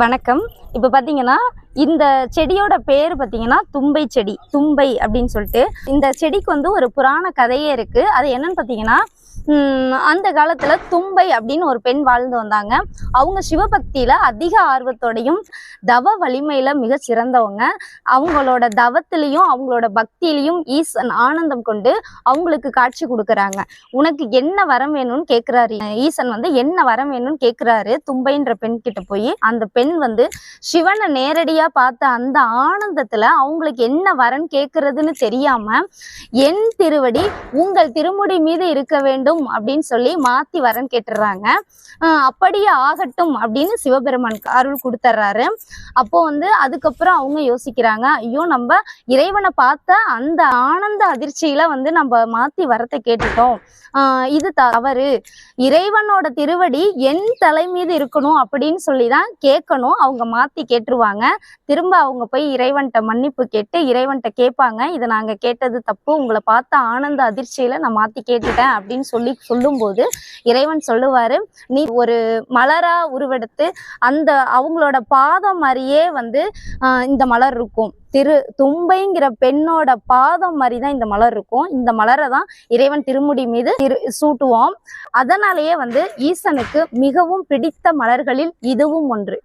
வணக்கம். இப்போ பார்த்தீங்கன்னா இந்த செடியோட பேர் பார்த்தீங்கன்னா தும்பை செடி தும்பை அப்படின்னு சொல்லிட்டு. இந்த செடிக்கு வந்து ஒரு புராண கதையே இருக்குது அது என்னன்னு பார்த்தீங்கன்னா அந்த காலத்துல தும்பை அப்படின்னு ஒரு பெண் வாழ்ந்து வந்தாங்க. அவங்க சிவபக்தியில அதிக ஆர்வத்தோடையும் தவ வலிமையில மிக சிறந்தவங்க. அவங்களோட தவத்திலையும் அவங்களோட பக்தியிலையும் ஈசன் ஆனந்தம் கொண்டு அவங்களுக்கு காட்சி கொடுக்குறாங்க. உனக்கு என்ன வரம் வேணும்னு கேட்கிறாரு ஈசன் வந்து என்ன வரம் வேணும்னு கேட்கிறாரு தும்பைன்ற பெண் கிட்ட போய் அந்த பெண் வந்து சிவனை நேரடியா பார்த்த அந்த ஆனந்தத்துல அவங்களுக்கு என்ன வரன் கேட்கறதுன்னு தெரியாம என் திருவடி உங்கள் திருமுடி மீது இருக்க வேண்டும். அப்படின்னு சொல்லி மாத்தி வரன் கேட்டுடுறாங்க. அப்படியே ஆகட்டும் அப்படின்னு சிவபெருமான் அருள் கொடுத்துட்றாரு அப்போ வந்து அதுக்கப்புறம் அவங்க யோசிக்கிறாங்க ஐயோ நம்ம இறைவனை பார்த்த அந்த ஆனந்த அதிர்ச்சியில வந்து நம்ம மாத்தி வரத்தை கேட்டுட்டோம். ஆஹ் இது தவறு. இறைவனோட திருவடி என் தலை மீது இருக்கணும் அப்படின்னு சொல்லி தான் கேட்கணும். அவங்க மாத்தி கேட்டுருவாங்க. திரும்ப அவங்க போய் இறைவன்கிட்ட மன்னிப்பு கேட்டு இறைவன்கிட்ட கேட்பாங்க. இதை நாங்க கேட்டது தப்பு. உங்களை பார்த்த ஆனந்த அதிர்ச்சியில நான் மாத்தி கேட்டுட்டேன் அப்படின்னு சொல்லி சொல்லும்போது இறைவன் சொல்லுவாரு நீ ஒரு மலரா உருவெடுத்து அந்த அவங்களோட பாதம் மாதிரியே வந்து ஆஹ் இந்த மலர் இருக்கும். திரு தும்பைங்கிற பெண்ணோட பாதம் மாதிரி தான் இந்த மலர் இருக்கும். இந்த மலரை தான் இறைவன் திருமுடி மீது திரு சூட்டுவோம் அதனாலேயே வந்து ஈசனுக்கு மிகவும் பிடித்த மலர்களில் இதுவும் ஒன்று.